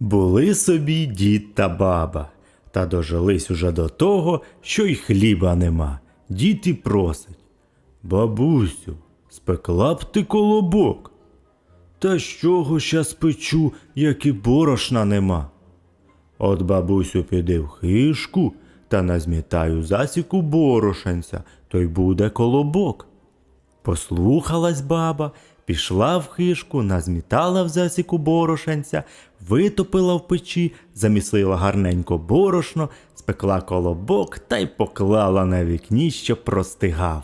Були собі дід та баба, та дожились уже до того, що й хліба нема. Дід і просить. Бабусю, спекла б ти колобок. Та з чого ща спечу, як і борошна нема. От бабусю піди в хишку та назмітаю засіку борошенця, то й буде колобок. Послухалась баба, пішла в хишку, назмітала в засіку борошенця, витопила в печі, замісила гарненько борошно, спекла колобок та й поклала на вікні, щоб простигав.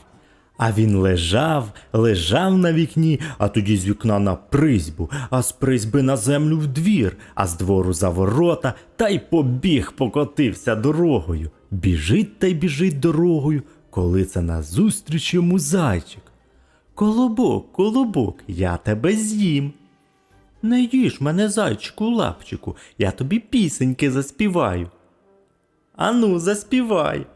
А він лежав, лежав на вікні, а тоді з вікна на призьбу, а з призьби на землю в двір, а з двору за ворота, та й побіг, покотився дорогою. Біжить та й біжить дорогою, коли це назустріч йому зайчик. Колобок, колобок, я тебе з'їм. Не їж мене, зайчику, лапчику, я тобі пісеньки заспіваю. Ану, заспівай.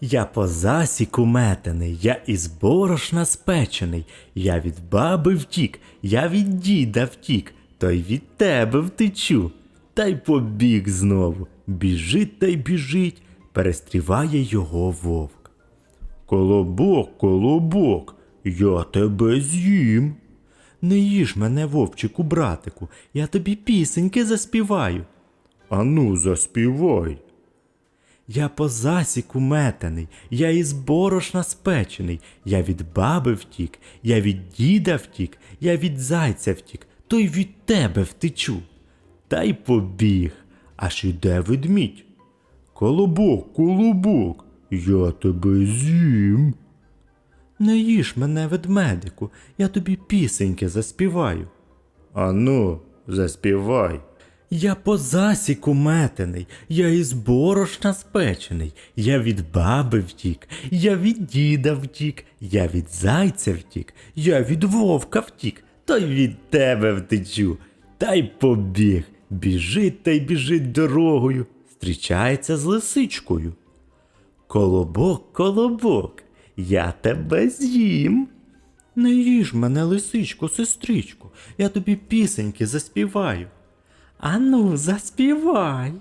Я по засіку метений, я із борошна спечений, я від баби втік, я від діда втік, то й від тебе втечу. Та й побіг знову. Біжить та й біжить, перестріває його вовк. Колобок, колобок, я тебе з'їм. Не їж мене, вовчику, братику, я тобі пісеньки заспіваю. Ану, заспівай. Я по засіку метений, я із борошна спечений, я від баби втік, я від діда втік, я від зайця втік, то й від тебе втечу. Та й побіг, аж іде ведмідь. Колобок, колобок, я тебе з'їм. Не їж мене, ведмедику, я тобі пісеньки заспіваю. Ану, заспівай. Я по засіку метений, я із борошна спечений, я від баби втік, я від діда втік, я від зайця втік, я від вовка втік, та й від тебе втечу. Та й побіг, біжить та й біжить дорогою, зустрічається з лисичкою. Колобок, колобок, я тебе з'їм. Не їж мене, лисичко, сестричко, я тобі пісеньки заспіваю. Ану, заспівай.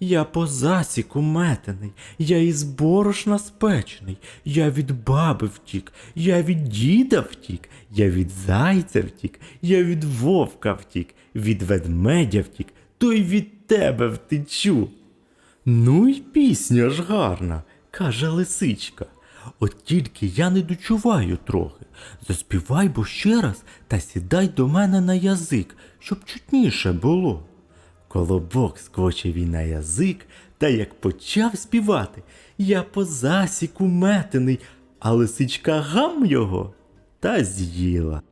Я по засіку метений, я із борошна спечений, я від баби втік, я від діда втік, я від зайця втік, я від вовка втік, від ведмедя втік, то й від тебе втечу. Ну й пісня ж гарна, каже лисичка. От тільки я не дочуваю трохи. Заспівай бо ще раз та сідай до мене на язик, щоб чутніше було. Колобок скочив і на язик, та як почав співати, я по засіку метений, а лисичка гам його та з'їла.